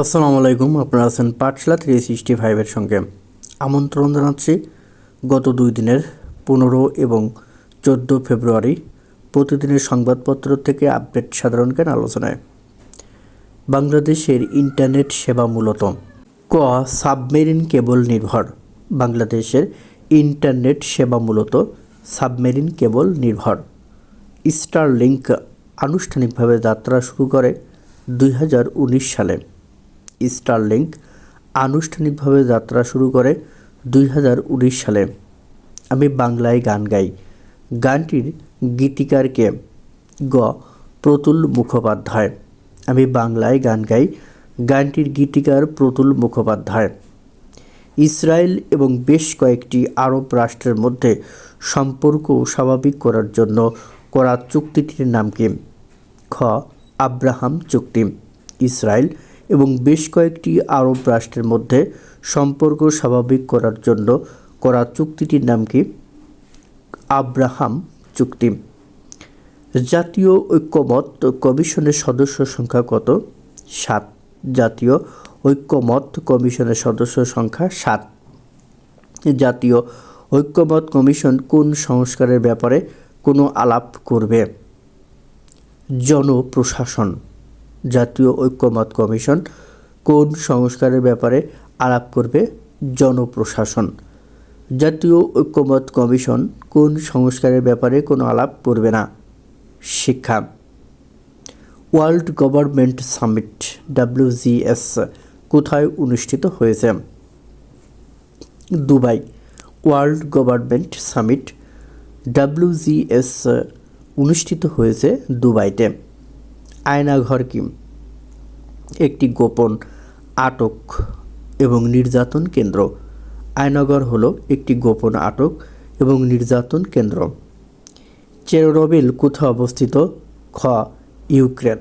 আসসালামু আলাইকুম, আপনারা আছেন পাঠশালা থ্রি সিক্সটি ফাইভের সঙ্গে। আমন্ত্রণ জানাচ্ছি গত দুই দিনের পনেরো এবং চোদ্দ ফেব্রুয়ারি প্রতিদিনের সংবাদপত্র থেকে আপডেট সাধারণ জ্ঞান আলোচনায়। বাংলাদেশের ইন্টারনেট সেবা মূলত ক, সাবমেরিন কেবল নির্ভর। বাংলাদেশের ইন্টারনেট সেবা মূলত সাবমেরিন কেবল নির্ভর। স্টার লিঙ্ক আনুষ্ঠানিকভাবে যাত্রা শুরু করে দুই হাজার উনিশ সালে। স্টারলিংক আনুষ্ঠানিকভাবে যাত্রা শুরু করে দুই হাজার উনিশ সালে। আমি বাংলায় গান গাই। গানটির গীতিকারকে গ. প্রতুল মুখোপাধ্যায়। আমি বাংলায় গান গাই। গানটির গীতিকার প্রতুল মুখোপাধ্যায়। ইসরায়েল এবং বেশ কয়েকটি আরব রাষ্ট্রের মধ্যে সম্পর্ক স্বাভাবিক করার জন্য করা চুক্তিটির নাম কি? খ. আব্রাহাম চুক্তি। ইসরায়েল এবং বেশ কয়েকটি আরব রাষ্ট্রের মধ্যে সম্পর্ক স্বাভাবিক করার জন্য করা চুক্তিটির নাম কি? আব্রাহাম চুক্তি। জাতীয় ঐক্যমত কমিশনের সদস্য সংখ্যা কত? সাত। জাতীয় ঐক্যমত কমিশনের সদস্য সংখ্যা সাত। জাতীয় ঐক্যমত কমিশন কোন সংস্কারের ব্যাপারে কোনো আলাপ করবে? জনপ্রশাসন। জাতীয় ঐক্যমত কমিশন কোন সংস্কারের ব্যাপারে আলাপ করবে জনপ্রশাসন? জাতীয় ঐক্যমত কমিশন কোন সংস্কারের ব্যাপারে কোনো আলাপ করবে না? শিক্ষা। ওয়ার্ল্ড গভর্নমেন্ট সামিট ডাব্লিউজিএস কোথায় অনুষ্ঠিত হয়েছে? Dubai. World Government Summit WGS অনুষ্ঠিত হয়েছে দুবাইতে। আয়নাঘর কি একটি গোপন আটক এবং নির্যাতন কেন্দ্র। আয়নাগর হলো একটি গোপন আটক এবং নির্যাতন কেন্দ্র। চেরোনবিল কোথায় অবস্থিত? খ. ইউক্রেন।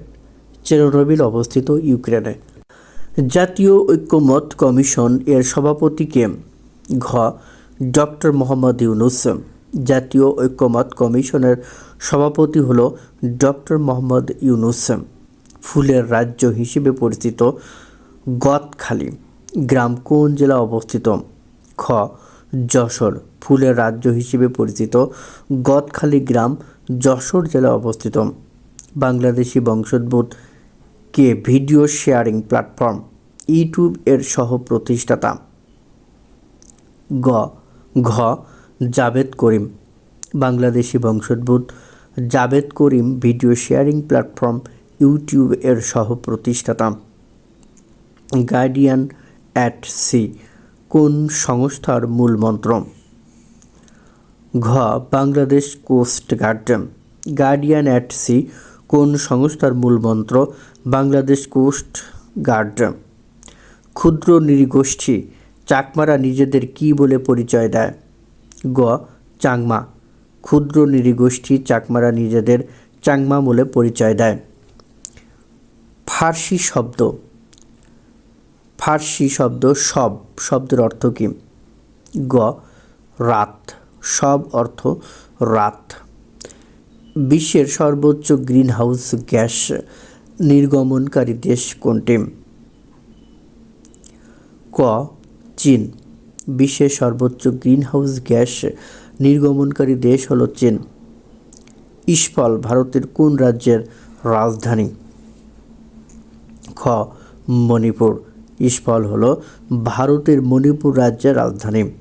চেরোনবিল অবস্থিত ইউক্রেনে। জাতীয় ঐক্যমত কমিশন এর সভাপতিকে ঘ. ডক্টর মোহাম্মদ ইউনুস। জাতীয় ঐক্যমত কমিশনের সভাপতি হল ডক্টর মোহাম্মদ ইউনুস ফুলের রাজ্য হিসেবে পরিচিত গদখালি গ্রাম কোন জেলা অবস্থিত? খ. যশোর। ফুলের রাজ্য হিসেবে পরিচিত গদখালি গ্রাম যশোর জেলা অবস্থিত। বাংলাদেশি বংশোদ্ভূত কে ভিডিও শেয়ারিং প্ল্যাটফর্ম, ইউটিউব এর সহ প্রতিষ্ঠাতা গ. ঘ. জাভেদ করিম। বাংলাদেশি বংশোদ্ভূত Javed Karim video sharing platform YouTube এর সহ প্রতিষ্ঠাতা গার্ডিয়ান অ্যাট সি, কোন সংস্থার মূল মন্ত্র ঘ, Bangladesh Coast Guard. Guardian at Sea, কোন সংস্থার মূল মন্ত্র? Bangladesh Coast Guard. ক্ষুদ্র নৃগোষ্ঠী, চাকমারা নিজেদের কি বলে পরিচয় দেয়? গ, চাংমা। ক্ষুদ্র নৃগোষ্ঠী চাকমারা নিজেদের চাংমা বলে পরিচয় দেয়। ফার্সি শব্দ। ফার্সি শব্দ সব, শব্দের অর্থ কী? গ, রাত। সব অর্থ রাত। বিশ্বের সর্বোচ্চ গ্রিন হাউস গ্যাস নির্গমনকারী দেশ কোনটি? ক, চীন। বিশ্বের সর্বোচ্চ গ্রিন হাউস গ্যাস নির্গমনকারী দেশ হল চীন। ইস্ফল ভারতের কোন রাজ্যের রাজধানী? খ, মণিপুর। ইস্ফল হল ভারতের মণিপুর রাজ্যের রাজধানী।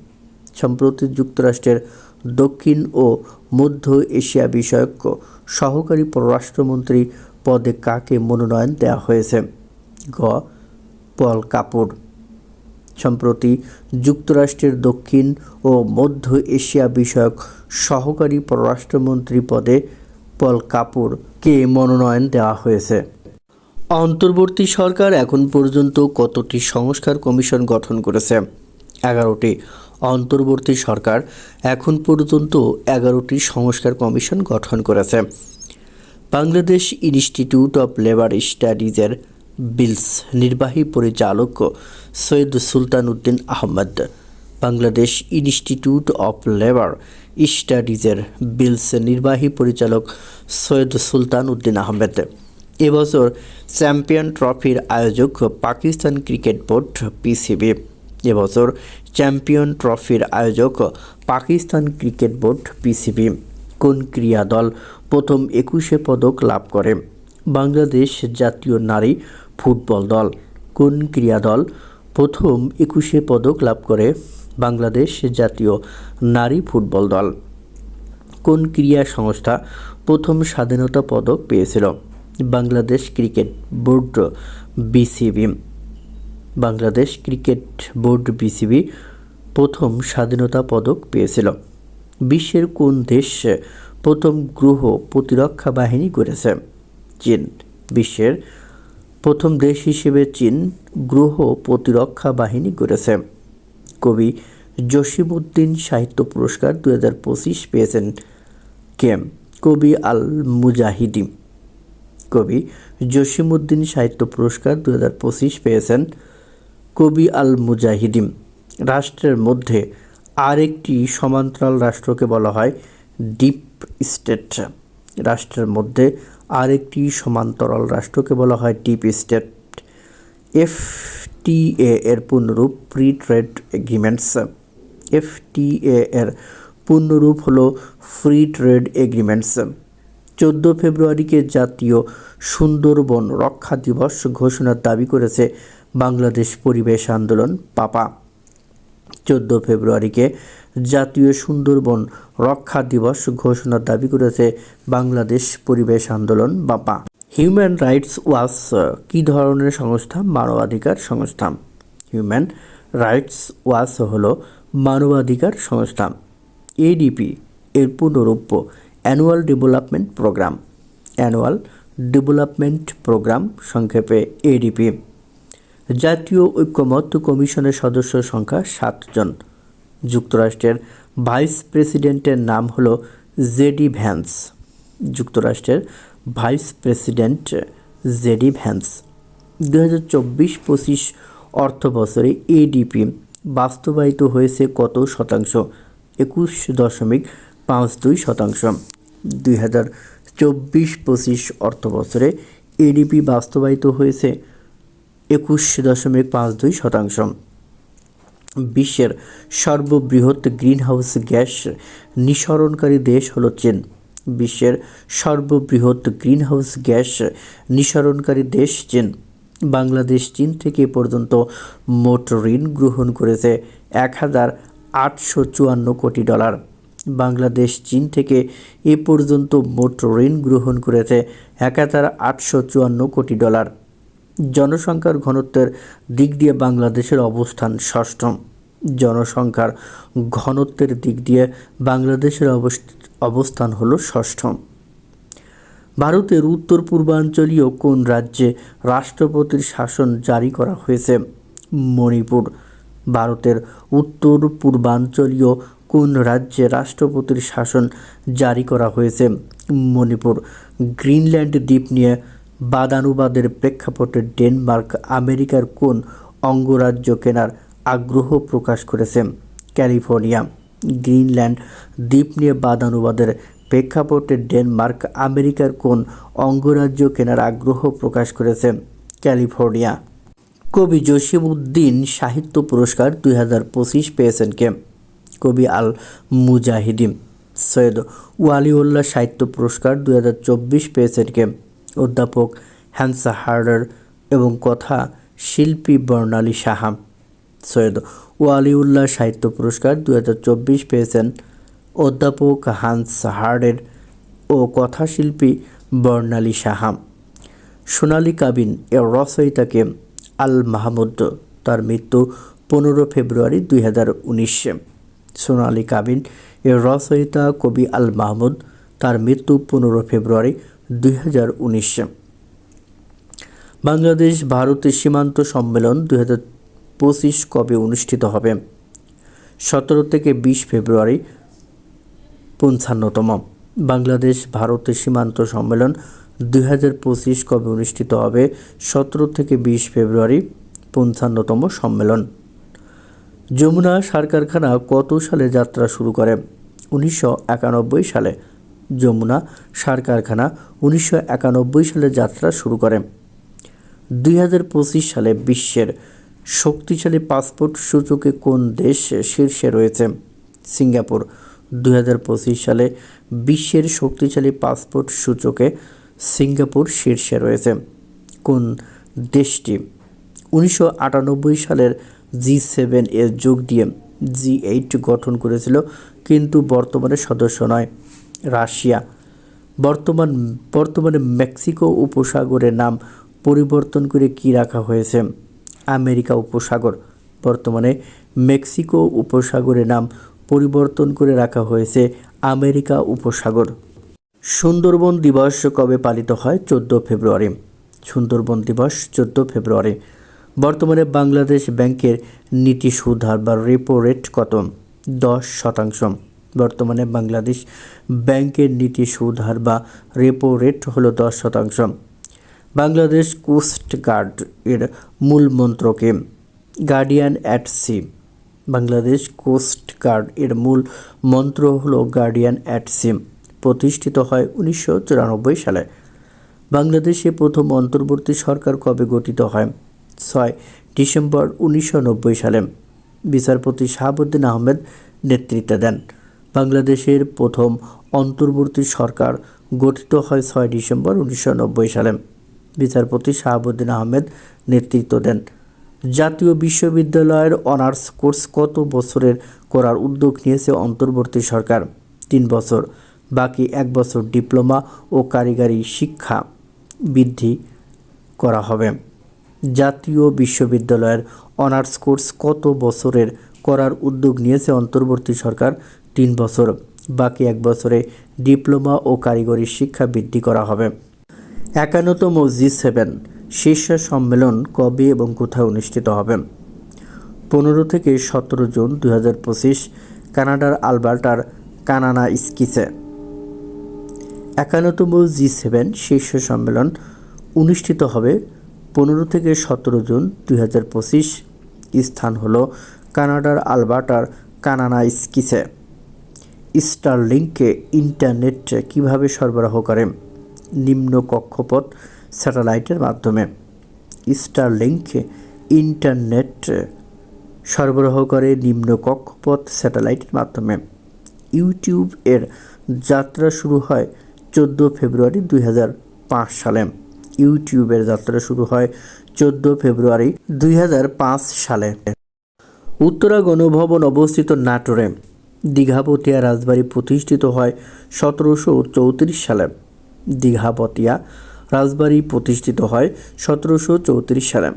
সম্প্রতি যুক্তরাষ্ট্রের দক্ষিণ ও মধ্য এশিয়া বিষয়ক সহকারী পররাষ্ট্রমন্ত্রী পদে কাকে মনোনয়ন দেওয়া হয়েছে? গ, পল কাপুর। সম্প্রতি যুক্তরাষ্ট্রের দক্ষিণ ও মধ্য এশিয়া বিষয়ক সহকারী পররাষ্ট্রমন্ত্রী পদে পল কাপুরকে মনোনয়ন দেওয়া হয়েছে। অন্তর্বর্তী সরকার এখন পর্যন্ত কতটি সংস্কার কমিশন গঠন করেছে? এগারোটি। অন্তর্বর্তী সরকার এখন পর্যন্ত এগারোটি সংস্কার কমিশন গঠন করেছে। বাংলাদেশ ইনস্টিটিউট অফ লেবার স্টাডিজের বিলস নির্বাহী পরিচালক Syed Sultan Uddin Ahmad. Bangladesh Institute of Labour স্টাডিজের BILS নির্বাহী পরিচালক সৈয়দ সুলতান উদ্দিন আহমেদ। এবছর চ্যাম্পিয়ন ট্রফির আয়োজক পাকিস্তান ক্রিকেট বোর্ড পিসিবি। এবছর চ্যাম্পিয়ন ট্রফির আয়োজক পাকিস্তান ক্রিকেট বোর্ড পিসিবি। কোন ক্রীড়া দল প্রথম একুশে পদক লাভ করে? বাংলাদেশ জাতীয় নারী ফুটবল দল। কোন ক্রীড়া দল প্রথম একুশে পদক লাভ করে? বাংলাদেশ জাতীয় নারী ফুটবল দল। কোন ক্রীড়া সংস্থা প্রথম স্বাধীনতা পদক পেয়েছিল? Bangladesh Cricket Board BCB. Bangladesh Cricket Board BCB প্রথম স্বাধীনতা পদক পেয়েছিল। বিশ্বের কোন দেশ প্রথম গ্রহ প্রতিরক্ষা বাহিনী করেছে চীন। বিশ্বের প্রথম দেশ হিসেবে চীন গ্রহ প্রতিরক্ষা বাহিনী করেছে কবি জসিমউদ্দিন সাহিত্য পুরস্কার দু হাজার পঁচিশ পেয়েছেন কে কবি আল মুজাহিদি কবি জসিমউদ্দিন সাহিত্য পুরস্কার দু হাজার পঁচিশ পেয়েছেন কবি আল মুজাহিদিম রাষ্ট্রের মধ্যে আরেকটি সমান্তরাল রাষ্ট্রকে বলা হয় ডিপ স্টেট। রাষ্ট্রের মধ্যে আরেকটি সমান্তরাল রাষ্ট্রকে বলা হয় ডিপ স্টেট। এফটিএ এর পূর্ণরূপ প্রি ট্রেড এগ্রিমেন্টস এফটিএ এর পূর্ণরূপ হলো ফ্রি ট্রেড এগ্রিমেন্টস চোদ্দ ফেব্রুয়ারিকে জাতীয় সুন্দরবন রক্ষা দিবস ঘোষণার দাবি করেছে বাংলাদেশ পরিবেশ আন্দোলন পাপা। চোদ্দ ফেব্রুয়ারিকে জাতীয় সুন্দরবন রক্ষা দিবস ঘোষণার দাবি করেছে বাংলাদেশ পরিবেশ আন্দোলন, বাপা। হিউম্যান রাইটস ওয়াচ কী ধরনের সংস্থা? মানবাধিকার সংস্থা। হিউম্যান রাইটস ওয়াচ হল মানবাধিকার সংস্থা। এডিপি এর পুনরূপ annual development programme annual development programme সংক্ষেপে এডিপি জাতীয় ঐক্যমত্য কমিশনের সদস্য সংখ্যা সাতজন। যুক্তরাষ্ট্রের ভাইস প্রেসিডেন্টের নাম হলো জেডি ভ্যান্স। যুক্তরাষ্ট্রের ভাইস প্রেসিডেন্ট জেডি ভ্যান্স। দু হাজার চব্বিশ পঁচিশ অর্থ বছরে এডিপি বাস্তবায়িত হয়েছে কত শতাংশ? একুশ দশমিক পাঁচ দুই শতাংশ। দুই হাজার চব্বিশ পঁচিশ অর্থ বছরে এডিপি বাস্তবায়িত হয়েছে একুশ দশমিক পাঁচ দুই শতাংশ। বিশ্বের সর্ববৃহৎ গ্রিনহাউস গ্যাস নিঃসরণকারী দেশ হলো চীন। বিশ্বের সর্ববৃহৎ গ্রিনহাউস গ্যাস নিঃসরণকারী দেশ চীন। বাংলাদেশ চীন থেকে পর্যন্ত মোট ঋণ গ্রহণ করেছে এক হাজার আটশো চুয়ান্ন কোটি ডলার। বাংলাদেশ চীন থেকে এ পর্যন্ত মোট ঋণ গ্রহণ করেছে এক হাজার আটশো চুয়ান্ন কোটি ডলার। জনসংখ্যার ঘনত্বের দিক দিয়ে বাংলাদেশের অবস্থান ষষ্ঠম। জনসংখ্যার ঘনত্বের দিক দিয়ে বাংলাদেশের অবস্থান হল ষষ্ঠম। ভারতের উত্তর পূর্বাঞ্চলীয় কোন রাজ্যে রাষ্ট্রপতির শাসন জারি করা হয়েছে? মণিপুর। ভারতের উত্তর পূর্বাঞ্চলীয় কোন রাজ্যে রাষ্ট্রপতির শাসন জারি করা হয়েছে? মণিপুর। গ্রিনল্যান্ড দ্বীপ নিয়ে বাদানুবাদের প্রেক্ষাপটে ডেনমার্ক আমেরিকার কোন অঙ্গরাজ্য কেনার আগ্রহ প্রকাশ করেছে? ক্যালিফোর্নিয়া। গ্রিনল্যান্ড। দ্বীপ নিয়ে বাদানুবাদের প্রেক্ষাপটে ডেনমার্ক আমেরিকার কোন অঙ্গরাজ্য কেনার আগ্রহ প্রকাশ করেছে? ক্যালিফোর্নিয়া। কবি জসিমউদ্দিন সাহিত্য পুরস্কার দুই হাজার পঁচিশ পেয়েছেন কে? কবি আল মুজাহিদিন সৈয়দ ওয়ালিউল্লাহ সাহিত্য পুরস্কার দুই হাজার চব্বিশ পেয়েছেন কে? অধ্যাপক হ্যান্সা হার্ডার এবং কথা শিল্পী বর্ণালী সাহা। সৈয়দ ওয়ালিউল্লাহ সাহিত্য পুরস্কার দু পেয়েছেন অধ্যাপক হান্স হার্ডের ও কথাশিল্পী বর্ণালী সাহা। সোনালী কাবিন এর রচয়িতাকে আল মাহমুদ, তার মৃত্যু পনেরো ফেব্রুয়ারি দুই হাজার উনিশে। সোনালী কাবিন এর রচয়িতা কবি আল মাহমুদ, তার মৃত্যু পনেরো ফেব্রুয়ারি দুই বাংলাদেশ ভারতের সীমান্ত সম্মেলন দুই পঁচিশ কবে অনুষ্ঠিত হবে? সতেরো থেকে বিশ ফেব্রুয়ারি পঞ্চান্নতম। বাংলাদেশ ভারতের সীমান্ত সম্মেলন দুই হাজার পঁচিশ কবে অনুষ্ঠিত হবে? সতেরো থেকে বিশ ফেব্রুয়ারি পঞ্চান্নতম সম্মেলন। যমুনা সার কারখানা কত সালে যাত্রা শুরু করে? উনিশশো একানব্বই সালে। যমুনা, সার কারখানা উনিশশো একানব্বই সালে যাত্রা শুরু করে। দুই হাজার পঁচিশ সালে বিশ্বের শক্তিশালী পাসপোর্ট সূচকে কোন দেশ শীর্ষে রয়েছে? সিঙ্গাপুর। দুই হাজার পঁচিশ সালে বিশ্বের শক্তিশালী পাসপোর্ট সূচকে সিঙ্গাপুর শীর্ষে রয়েছে। কোন দেশটি? উনিশশো আটানব্বই সালের জি সেভেন এর যোগ দিয়ে জি এইট গঠন করেছিল, কিন্তু বর্তমানে সদস্য নয়। রাশিয়া। বর্তমান, বর্তমানে মেক্সিকো উপসাগরের নাম পরিবর্তন করে কি রাখা হয়েছে? আমেরিকা উপসাগর। বর্তমানে মেক্সিকো উপসাগরের নাম পরিবর্তন করে রাখা হয়েছে আমেরিকা উপসাগর। সুন্দরবন দিবস কবে পালিত হয়? চোদ্দ ফেব্রুয়ারি। সুন্দরবন দিবস, চোদ্দ ফেব্রুয়ারি। বর্তমানে বাংলাদেশ ব্যাংকের নীতি সুধার বা রেপো রেট কত? দশ শতাংশ। বর্তমানে বাংলাদেশ ব্যাংকের নীতি সুধার বা রেপো রেট হলো দশ শতাংশ। বাংলাদেশ কোস্ট গার্ড এর মূল মন্ত্রকে Guardian at Sea Bangladesh Coast Guard এর মূল মন্ত্র হলো গার্ডিয়ান অ্যাট সি প্রতিষ্ঠিত হয় উনিশশো চুরানব্বই সালে। বাংলাদেশে প্রথম অন্তর্বর্তী সরকার কবে গঠিত হয়? ছয় ডিসেম্বর উনিশশো নব্বই সালে। বিচারপতি শাহাবুদ্দিন আহমেদ নেতৃত্ব দেন। বাংলাদেশের প্রথম অন্তর্বর্তী সরকার গঠিত হয় ছয় ডিসেম্বর উনিশশো নব্বই সালে। বিচারপতি শাহাবুদ্দিন আহমেদ নেতৃত্ব দেন। জাতীয় বিশ্ববিদ্যালয়ের অনার্স কোর্স কত বছরের করার উদ্যোগ নিয়েছে অন্তর্বর্তী সরকার? তিন বছর। বাকি এক বছর ডিপ্লোমা ও কারিগরি শিক্ষা বৃদ্ধি করা হবে। জাতীয় বিশ্ববিদ্যালয়ের অনার্স কোর্স কত বছরের করার উদ্যোগ নিয়েছে অন্তর্বর্তী সরকার। তিন বছর, বাকি এক বছরে ডিপ্লোমা ও কারিগরি শিক্ষা বৃদ্ধি করা হবে। একান্নতম জি সেভেন শীর্ষ সম্মেলন কবে এবং কোথায় অনুষ্ঠিত হবে? পনেরো থেকে সতেরো জুন দুই হাজার পঁচিশ, কানাডার আলবার্টার কানানা স্কিসে। একান্নতম জি সেভেন শীর্ষ সম্মেলন অনুষ্ঠিত হবে পনেরো থেকে সতেরো জুন দুই হাজার পঁচিশ। স্থান হলো কানাডার আলবার্টার কানানা স্কিসে স্টারলিংকে ইন্টারনেট কীভাবে সরবরাহ করে? নিম্ন কক্ষপথ স্যাটেলাইটের মাধ্যমে। স্টারলিংক ইন্টারনেট সরবরাহ করে নিম্ন কক্ষপথ স্যাটেলাইটের মাধ্যমে। ইউটিউব এর যাত্রা শুরু হয় চোদ্দ ফেব্রুয়ারি দুই হাজার পাঁচ সালে। ইউটিউবের যাত্রা শুরু হয় চোদ্দ ফেব্রুয়ারি দুই হাজার পাঁচ সালে। উত্তরা গণভবন অবস্থিত নাটোরে। দীঘাপতিয়া রাজবাড়ি প্রতিষ্ঠিত হয় সতেরোশো চৌত্রিশ সালে। দীঘাপতিয়া রাজবাড়ি প্রতিষ্ঠিত হয় সতেরোশো চৌত্রিশ সালে।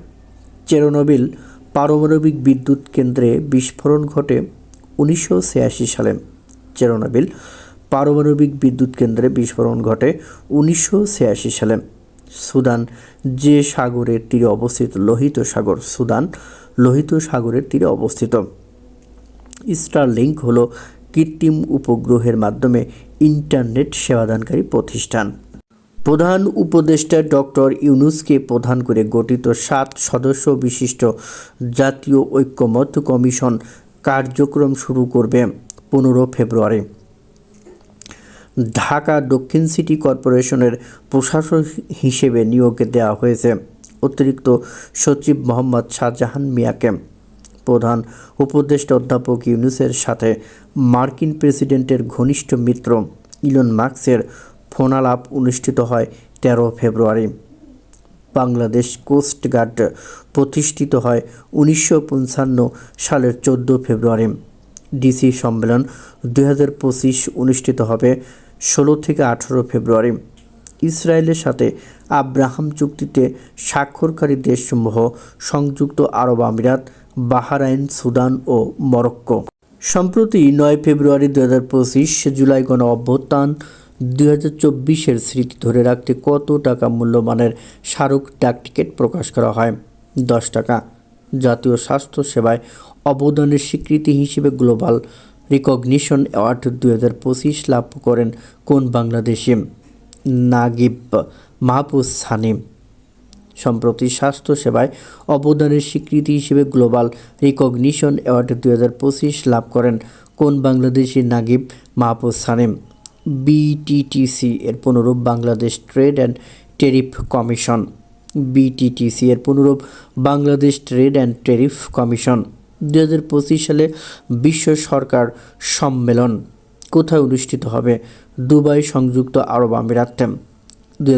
চেরোনবিল পারমাণবিক বিদ্যুৎ কেন্দ্রে বিস্ফোরণ ঘটে উনিশশো ছিয়াশি সালে। চেরোনবিল পারমাণবিক বিদ্যুৎ কেন্দ্রে বিস্ফোরণ ঘটে উনিশশো ছিয়াশি সালে। সুদান, যে সাগরের তীরে অবস্থিত, লোহিত সাগর, সুদান, লোহিত সাগরের তীরে অবস্থিত। স্টার স্টারলিংক হলো কৃত্রিম উপগ্রহের মাধ্যমে ইন্টারনেট সেবাদানকারী প্রতিষ্ঠান। প্রধান উপদেষ্টা ডক্টর ইউনুসকে প্রধান করে গঠিত সাত সদস্য বিশিষ্ট জাতীয় ঐক্যমত্য কমিশন কার্যক্রম শুরু করবে পনেরো ফেব্রুয়ারি। ঢাকা দক্ষিণ সিটি কর্পোরেশনের প্রশাসক হিসেবে নিয়োগ দেওয়া হয়েছে। অতিরিক্ত সচিব মোহাম্মদ শাহজাহান মিয়াকে। প্রধান উপদেষ্টা অধ্যাপক ইউনুসের সাথে মার্কিন প্রেসিডেন্টের ঘনিষ্ঠ মিত্র ইলন মার্কসের ফোনালাপ অনুষ্ঠিত হয় তেরো ফেব্রুয়ারি। বাংলাদেশ কোস্ট গার্ড প্রতিষ্ঠিত হয় উনিশশো পঞ্চান্ন সালের চোদ্দ ফেব্রুয়ারি। ডিসি সম্মেলন দুই হাজার পঁচিশ অনুষ্ঠিত হবে। ষোলো থেকে আঠারো ফেব্রুয়ারি। ইসরায়েলের সাথে আব্রাহাম চুক্তিতে স্বাক্ষরকারী দেশসমূহ সংযুক্ত আরব আমিরাত, বাহারাইন, সুদান ও মরক্কো। সম্প্রতি নয় ফেব্রুয়ারি দু হাজার পঁচিশ জুলাই গণ অভ্যুত্থান, দুই হাজার চব্বিশের স্মৃতি ধরে রাখতে কত টাকা মূল্যমানের স্মারক ডাক টিকিট প্রকাশ করা হয়? দশ টাকা। জাতীয় স্বাস্থ্য সেবায় অবদানের স্বীকৃতি হিসেবে গ্লোবাল রিকগনিশন অ্যাওয়ার্ড দু হাজার পঁচিশ লাভ করেন কোন বাংলাদেশি? নাগিব মাহফুজ সানিম সম্প্রতি স্বাস্থ্য সেবায় অবদানের স্বীকৃতি হিসেবে গ্লোবাল রিকগনিশন অ্যাওয়ার্ড দু হাজার পঁচিশ লাভ করেন কোন বাংলাদেশি নাগিব মাহফুজ সানিম বিটিটিসি এর পুনরূপ Bangladesh Trade and Tariff Commission. BTTC এর পুনরূপ Bangladesh Trade and Tariff Commission. দু হাজার পঁচিশ সালে বিশ্ব সরকার সম্মেলন কোথায় অনুষ্ঠিত হবে? দুবাই সংযুক্ত আরব আমিরাতে। দু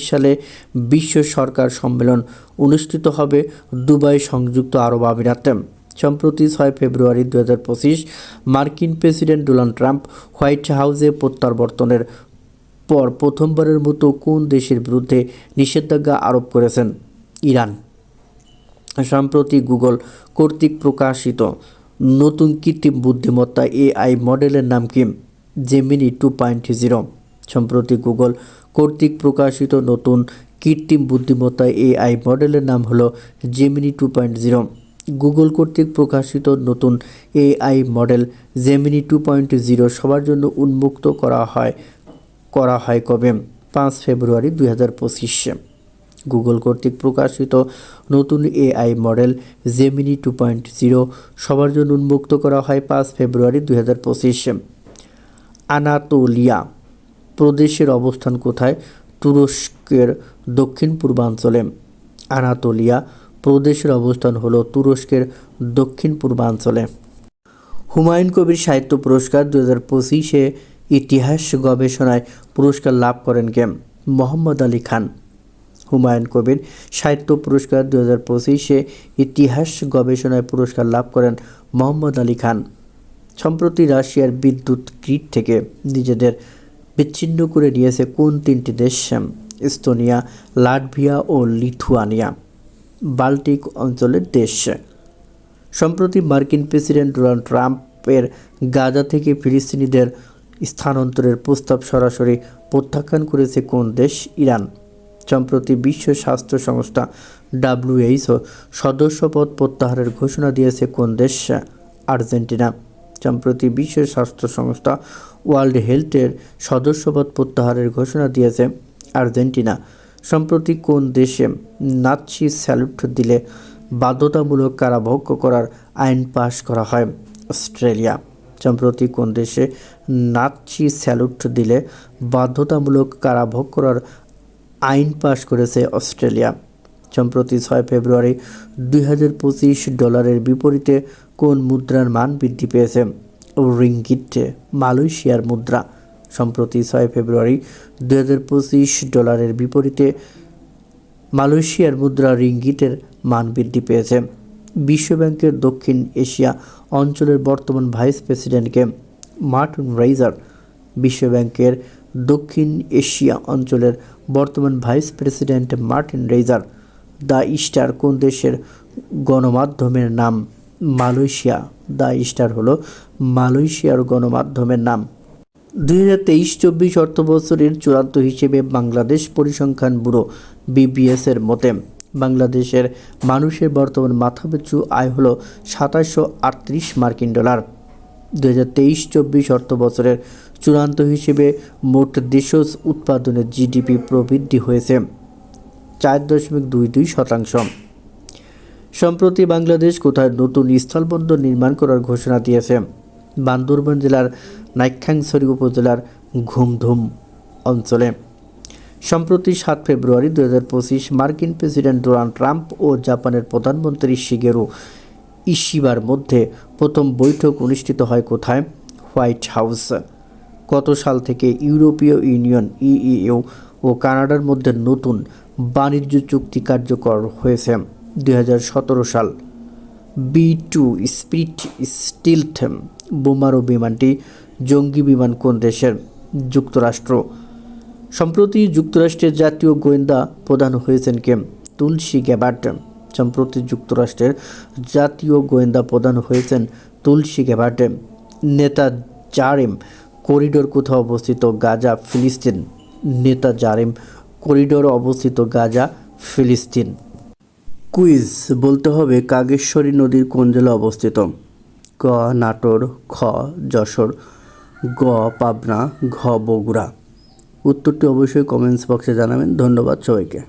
সালে বিশ্ব সরকার সম্মেলন অনুষ্ঠিত হবে দুবাই সংযুক্ত আরব আমিরাতে। সম্প্রতি ছয় ফেব্রুয়ারি দু হাজার পঁচিশ মার্কিন প্রেসিডেন্ট ডোনাল্ড ট্রাম্প হোয়াইট হাউসে প্রত্যাবর্তনের পর প্রথমবারের মতো কোন দেশের বিরুদ্ধে নিষেধাজ্ঞা আরোপ করেছেন? ইরান। সম্প্রতি গুগল কর্তৃক প্রকাশিত নতুন কৃত্রিম বুদ্ধিমত্তা এআই মডেলের নাম কি? জেমিনি টু পয়েন্ট জিরো সম্প্রতি গুগল কর্তৃক প্রকাশিত নতুন কৃত্রিম বুদ্ধিমত্তা এআই মডেলের নাম হলো Gemini two point zero Google কর্তৃক প্রকাশিত নতুন AI model Gemini two point zero সবার জন্য উন্মুক্ত করা হয় করা হয় কবে? পাঁচ ফেব্রুয়ারি দুই হাজার পঁচিশে। গুগল কর্তৃক প্রকাশিত নতুন AI model Gemini two point zero সবার জন্য উন্মুক্ত করা হয় পাঁচ ফেব্রুয়ারি দুই হাজার পঁচিশে। আনাতোলিয়া প্রদেশের অবস্থান কোথায়? তুরস্কের দক্ষিণ পূর্বাঞ্চলে। আনাতোলিয়া প্রদেশের অবস্থান হলো তুরস্কের দক্ষিণ পূর্বাঞ্চলে। হুমায়ুন কবির সাহিত্য পুরস্কার দু হাজার পঁচিশে ইতিহাস গবেষণায় পুরস্কার লাভ করেন কে? মোহাম্মদ আলী খান। হুমায়ুন কবির সাহিত্য পুরস্কার দু হাজার পঁচিশে ইতিহাস গবেষণায় পুরস্কার লাভ করেন মোহাম্মদ আলী খান। সম্প্রতি রাশিয়ার বিদ্যুৎ গ্রিড থেকে নিজেদের বিচ্ছিন্ন করে নিয়েছে কোন তিনটি দেশ? এস্তোনিয়া, লাটভিয়া ও লিথুয়ানিয়া, বাল্টিক অঞ্চলের দেশ। সম্প্রতি মার্কিন প্রেসিডেন্ট ডোনাল্ড ট্রাম্পের গাজা থেকে ফিলিস্তিনিদের স্থানান্তরের প্রস্তাব সরাসরি প্রত্যাখ্যান করেছে কোন দেশ? ইরান। সম্প্রতি বিশ্ব স্বাস্থ্য সংস্থা ডাব্লিউএইচও সদস্যপদ প্রত্যাহারের ঘোষণা দিয়েছে কোন দেশ? আর্জেন্টিনা। সম্প্রতি বিশ্ব স্বাস্থ্য সংস্থা ওয়ার্ল্ড হেলথের সদস্যপদ প্রত্যাহারের ঘোষণা দিয়েছে আর্জেন্টিনা। সম্প্রতি কোন দেশে নাৎসি স্যালুট দিলে বাধ্যতামূলক কারাভোগ করার আইন পাশ করা হয়? অস্ট্রেলিয়া। সম্প্রতি কোন দেশে নাৎসি স্যালুট দিলে বাধ্যতামূলক কারাভোগ করার আইন পাশ করেছে অস্ট্রেলিয়া। সম্প্রতি ছয় ফেব্রুয়ারি দুই হাজার পঁচিশ ডলারের বিপরীতে কোন মুদ্রার মান বৃদ্ধি পেয়েছে? রিঙ্গিটে মালয়েশিয়ার মুদ্রা। সম্প্রতি ছয় ফেব্রুয়ারি দুই হাজার পঁচিশ ডলারের বিপরীতে মালয়েশিয়ার মুদ্রা রিঙ্গিটের মান বৃদ্ধি পেয়েছে। বিশ্বব্যাংকের দক্ষিণ এশিয়া অঞ্চলের বর্তমান ভাইস প্রেসিডেন্টকে মার্টিন রাইজার বিশ্বব্যাংকের দক্ষিণ এশিয়া অঞ্চলের বর্তমান vice president Martin Raiser The Star কোন দেশের গণমাধ্যমের নাম? মালয়েশিয়া। দ্য স্টার হলো মালয়েশিয়ার গণমাধ্যমের নাম। দুই হাজার তেইশ চব্বিশ অর্থ বছরের চূড়ান্ত হিসেবে বাংলাদেশ পরিসংখ্যান ব্যুরো, বিবিএস এর মতে, বাংলাদেশের মানুষের বর্তমান মাথাপিছু আয় হলো সাতাশশো আটত্রিশ মার্কিন ডলার। দু হাজার তেইশ চব্বিশ অর্থ বছরের চূড়ান্ত হিসেবে মোট দেশজ উৎপাদনের জিডিপি প্রবৃদ্ধি হয়েছে চার দশমিক দুই দুই শতাংশ। সম্প্রতি বাংলাদেশ কোথায় নতুন স্থলবন্দর নির্মাণ করার ঘোষণা দিয়েছে, বান্দরবান জেলার নাইখ্যাংছড়ি উপজেলার ঘুমধুম অঞ্চলে। সম্প্রতি সাত ফেব্রুয়ারি দু হাজার পঁচিশ মার্কিন প্রেসিডেন্ট ডোনাল্ড ট্রাম্প ও জাপানের প্রধানমন্ত্রী শিগেরু ইশিবার মধ্যে প্রথম বৈঠক অনুষ্ঠিত হয় কোথায়? White House. কত সাল থেকে ইউরোপীয় ইউনিয়ন ইইউ ও কানাডার মধ্যে নতুন বাণিজ্য চুক্তি কার্যকর হয়েছে দুই হাজার সতেরো সাল। বি টু স্পিরিট স্টিলথ বোমারো বিমানটি জঙ্গি বিমান কোন দেশের? যুক্তরাষ্ট্র। সম্প্রতি যুক্তরাষ্ট্রের জাতীয় গোয়েন্দা প্রধান হয়েছেন কে? তুলসী গ্যাবার্ট সম্প্রতি যুক্তরাষ্ট্রের জাতীয় গোয়েন্দা প্রধান হয়েছেন তুলসী গ্যাবার্ট নেতা জারেম করিডোর কোথাও অবস্থিত গাজা, ফিলিস্তিন। নেতা জারেম করিডোর অবস্থিত গাজা, ফিলিস্তিন। কুইজ, বলতে হবে কাগেশ্বরী নদীর কোন জেলা অবস্থিত? ক, নাটোর, খ, যশোর, গ, পাবনা, ঘ, বগুড়া। উত্তরটি অবশ্যই কমেন্টস বক্সে জানাবেন। ধন্যবাদ সবাইকে।